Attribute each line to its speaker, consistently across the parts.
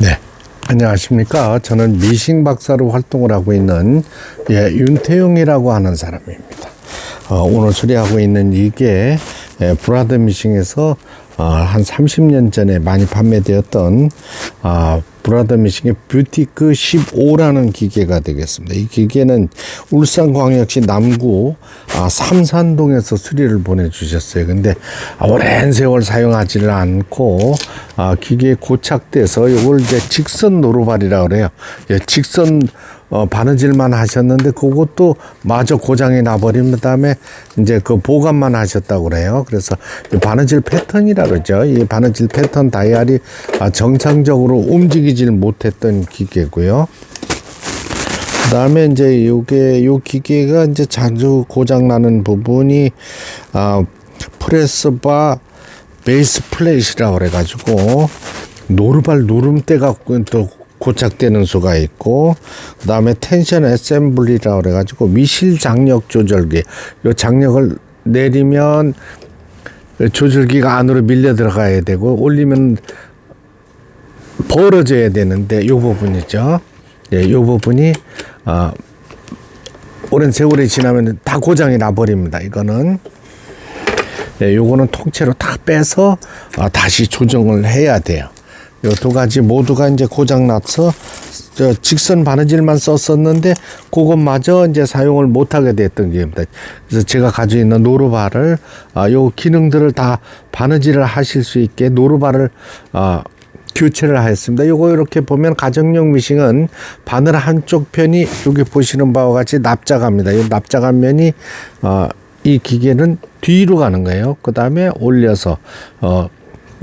Speaker 1: 네. 안녕하십니까. 저는 미싱 박사로 활동을 하고 있는 예, 윤태용이라고 하는 사람입니다. 어, 오늘 수리하고 있는 이게 예, 브라더 미싱에서 어, 한 30년 전에 많이 판매되었던 아, 브라더 미싱의 뷰티크 15라는 기계가 되겠습니다. 이 기계는 울산광역시 남구 아, 삼산동에서 수리를 보내주셨어요. 근데 아, 오랜 세월 사용하지를 않고 아, 기계에 고착돼서 이걸 이제 직선 노루발이라고 그래요. 예, 직선 어, 바느질만 하셨는데 그것도 마저 고장이 나버린 다음에 이제 그 보관만 하셨다고 그래요. 그래서 이 바느질 패턴이라 그러죠. 이 바느질 패턴 다이알이 아, 정상적으로 움직이질 못했던 기계고요. 그다음에 이제 요게 요 기계가 이제 자주 고장 나는 부분이 아 프레스바 베이스 플레이시라고 그래 가지고 노르발 누름대가 또 고착되는 수가 있고 그 다음에 텐션 애셈블리라고 그래 가지고 미실 장력 조절기 요 장력을 내리면 조절기가 안으로 밀려 들어가야 되고 올리면 벌어져야 되는데 요 부분이죠. 예, 요 부분이 어, 오랜 세월이 지나면 다 고장이 나버립니다. 이거는 예, 요거는 통째로 다 빼서 어, 다시 조정을 해야 돼요. 요 두 가지 모두가 이제 고장 나서 저 직선 바느질만 썼었는데 그것마저 이제 사용을 못하게 됐던 게입니다. 그래서 제가 가지고 있는 노루발을 아, 요 기능들을 다 바느질을 하실 수 있게 노루발을 아, 교체를 하였습니다. 요거 이렇게 보면 가정용 미싱은 바늘 한쪽 편이 여기 보시는 바와 같이 납작합니다. 이 납작한 면이 어, 이 기계는 뒤로 가는 거예요. 그 다음에 올려서 어,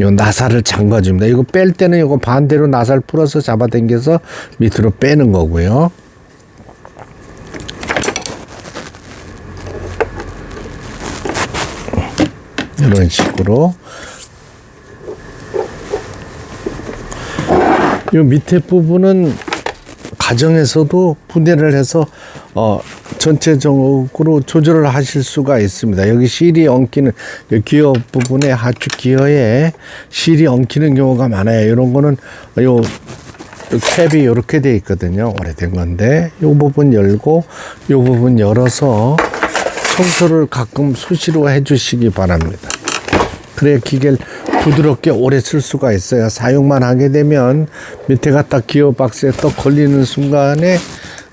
Speaker 1: 요 나사를 잠가줍니다. 이거 뺄 때는 이거 반대로 나사를 풀어서 잡아당겨서 밑으로 빼는 거고요. 이런 식으로 요 밑에 부분은 가정에서도 분해를 해서 어 전체적으로 조절을 하실 수가 있습니다. 여기 실이 엉키는 요 기어 부분에 하축 기어에 실이 엉키는 경우가 많아요. 이런 거는 요 캡이 이렇게 돼 있거든요. 오래된 건데 요 부분 열고 요 부분 열어서 청소를 가끔 수시로 해주시기 바랍니다. 그래야 기계를 부드럽게 오래 쓸 수가 있어요. 사용만 하게 되면 밑에가 딱 기어 박스에 떡 걸리는 순간에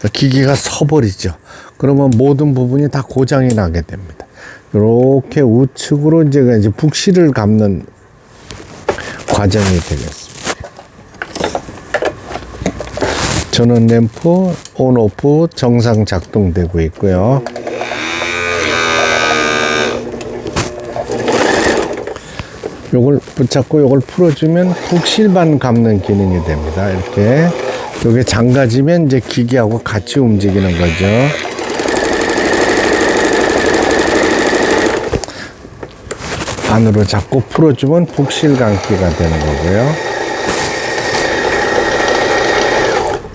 Speaker 1: 기계가 서버리죠. 그러면 모든 부분이 다 고장이 나게 됩니다. 이렇게 우측으로 이제 이제 북실을 감는 과정이 되겠습니다. 전원 램프 온 오프 정상 작동되고 있고요. 요걸 붙잡고 요걸 풀어주면 북실반 감는 기능이 됩니다. 이렇게 요게 잠가지면 이제 기계하고 같이 움직이는 거죠. 안으로 잡고 풀어주면 북실 감기가 되는 거고요.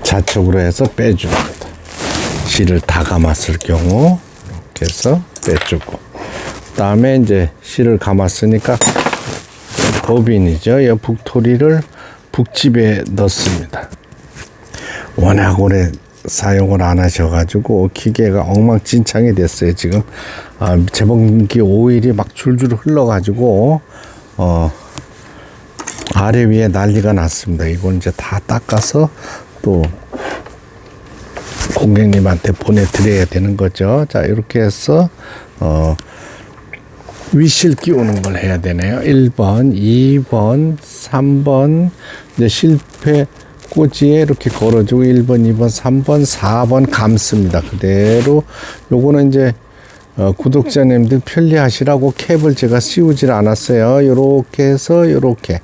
Speaker 1: 좌측으로 해서 빼줍니다. 실을 다 감았을 경우 이렇게 해서 빼주고 그다음에 이제 실을 감았으니까 법인이죠. 이 북토리를 북집에 넣습니다. 워낙 오래 사용을 안 하셔가지고 기계가 엉망진창이 됐어요. 지금 아, 재봉기 오일이 막 줄줄 흘러가지고 어, 아래 위에 난리가 났습니다. 이건 이제 다 닦아서 또 고객님한테 보내드려야 되는 거죠. 자 이렇게 해서 어, 위실 끼우는 걸 해야 되네요. 1번, 2번, 3번, 이제 실패 꼬지에 이렇게 걸어주고 1번, 2번, 3번, 4번 감습니다. 그대로 요거는 이제 어, 구독자님들 편리하시라고 캡을 제가 씌우질 않았어요. 요렇게 해서 요렇게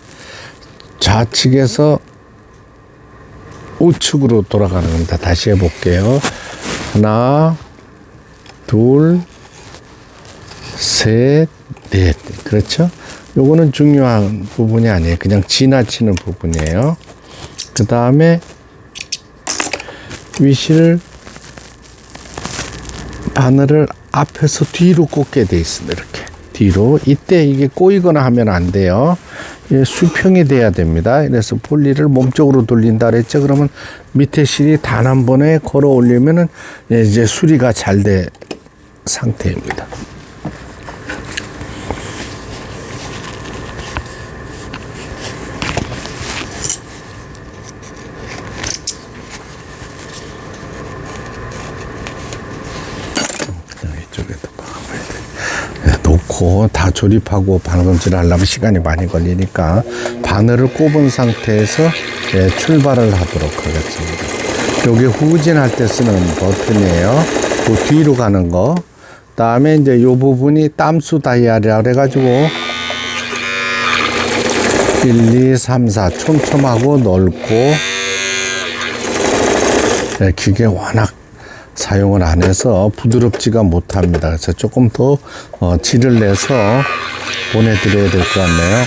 Speaker 1: 좌측에서 우측으로 돌아가는 겁니다. 다시 해볼게요. 하나, 둘, 셋, 넷. 그렇죠? 요거는 중요한 부분이 아니에요. 그냥 지나치는 부분이에요. 그 다음에 위실 바늘을 앞에서 뒤로 꽂게 돼 있습니다. 이렇게. 뒤로. 이때 이게 꼬이거나 하면 안 돼요. 예, 수평이 돼야 됩니다. 그래서 폴리를 몸쪽으로 돌린다 그랬죠. 그러면 밑에 실이 단 한 번에 걸어 올리면은 예, 이제 수리가 잘된 상태입니다. 그냥 이쪽에도 박아봐야 돼. 네, 놓고 다 조립하고 바느질 하려면 시간이 많이 걸리니까 바늘을 꼽은 상태에서 예, 출발을 하도록 하겠습니다. 요게 후진할 때 쓰는 버튼이에요. 그 뒤로 가는 거. 다음에 이제 요 부분이 땀수 다이아리라 그래가지고 1, 2, 3, 4 촘촘하고 넓고 네, 기계 워낙 사용을 안 해서 부드럽지가 못합니다. 그래서 조금 더 어, 질을 내서 보내드려야 될 것 같네요.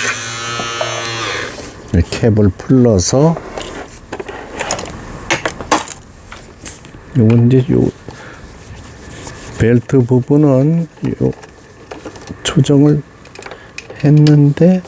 Speaker 1: 이 캡을 풀러서 요건 이제 요 벨트 부분은 요 조정을 했는데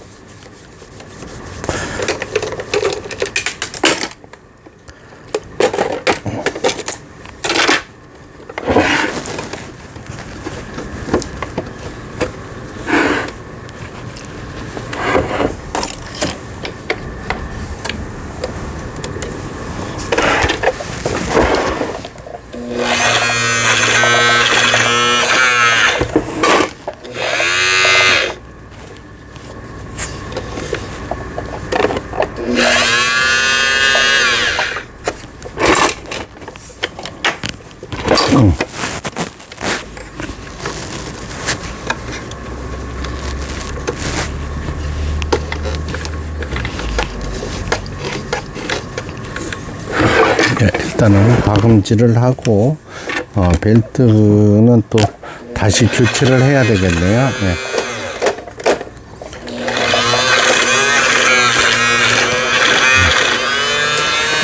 Speaker 1: 예, 일단은 박음질을 하고 어, 벨트는 또 다시 교체를 해야 되겠네요. 예.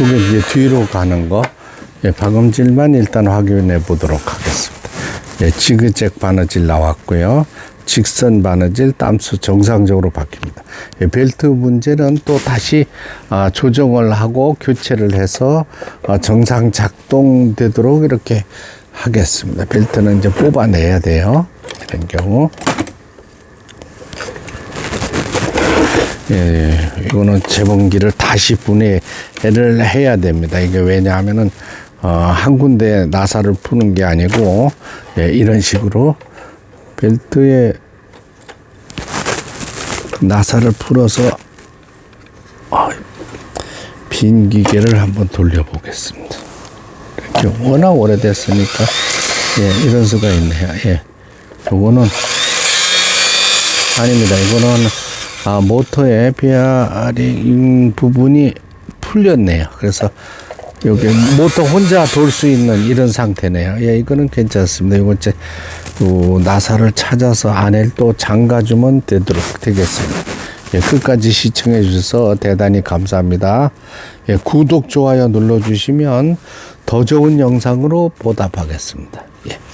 Speaker 1: 이게 이제 뒤로 가는 거 예, 박음질만 일단 확인해 보도록 하겠습니다. 예, 지그잭 바느질 나왔고요. 직선 바느질 땀수 정상적으로 바뀝니다. 예, 벨트 문제는 또 다시 아, 조정을 하고 교체를 해서 어, 정상 작동되도록 이렇게 하겠습니다. 벨트는 이제 뽑아내야 돼요. 이런 경우. 예, 이거는 재봉기를 다시 분해를 해야 됩니다. 이게 왜냐하면은 어, 한 군데 나사를 푸는 게 아니고 예, 이런 식으로 벨트에 나사를 풀어서 어, 빈 기계를 한번 돌려보겠습니다. 이렇게 워낙 오래됐으니까 예, 이런 수가 있네요. 예, 요거는 아닙니다. 이거는 아, 모터의 베어링 부분이 풀렸네요. 그래서 여기 모터 혼자 돌 수 있는 이런 상태네요. 예, 이거는 괜찮습니다. 이거 이제 요 나사를 찾아서 안에 또 잠가주면 되도록 되겠습니다. 예, 끝까지 시청해 주셔서 대단히 감사합니다. 예, 구독, 좋아요 눌러주시면 더 좋은 영상으로 보답하겠습니다. 예.